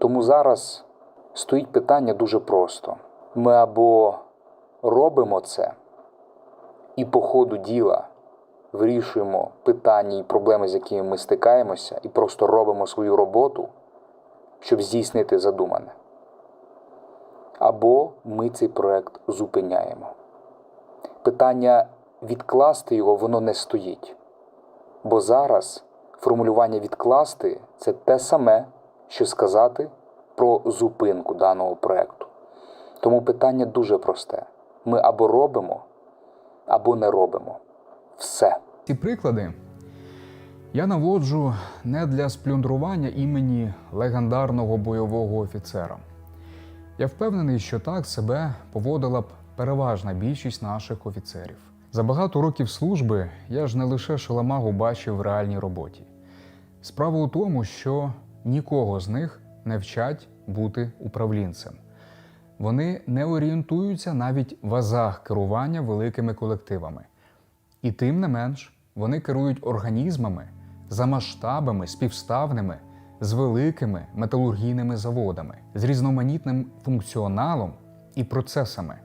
Тому зараз стоїть питання дуже просто: ми або робимо це і по ходу діла вирішуємо питання і проблеми, з якими ми стикаємося, і просто робимо свою роботу, щоб здійснити задумане. Або ми цей проект зупиняємо. Питання відкласти його воно не стоїть. Бо зараз формулювання відкласти це те саме, що сказати про зупинку даного проекту. Тому питання дуже просте: ми або робимо, або не робимо. Все. Ці приклади я наводжу не для сплюндрування імені легендарного бойового офіцера. Я впевнений, що так себе поводила б переважна більшість наших офіцерів. За багато років служби я ж не лише шаламагу бачив в реальній роботі. Справа у тому, що нікого з них не вчать бути управлінцем. Вони не орієнтуються навіть в азах керування великими колективами. І тим не менш, вони керують організмами за масштабами співставними з великими металургійними заводами, з різноманітним функціоналом і процесами.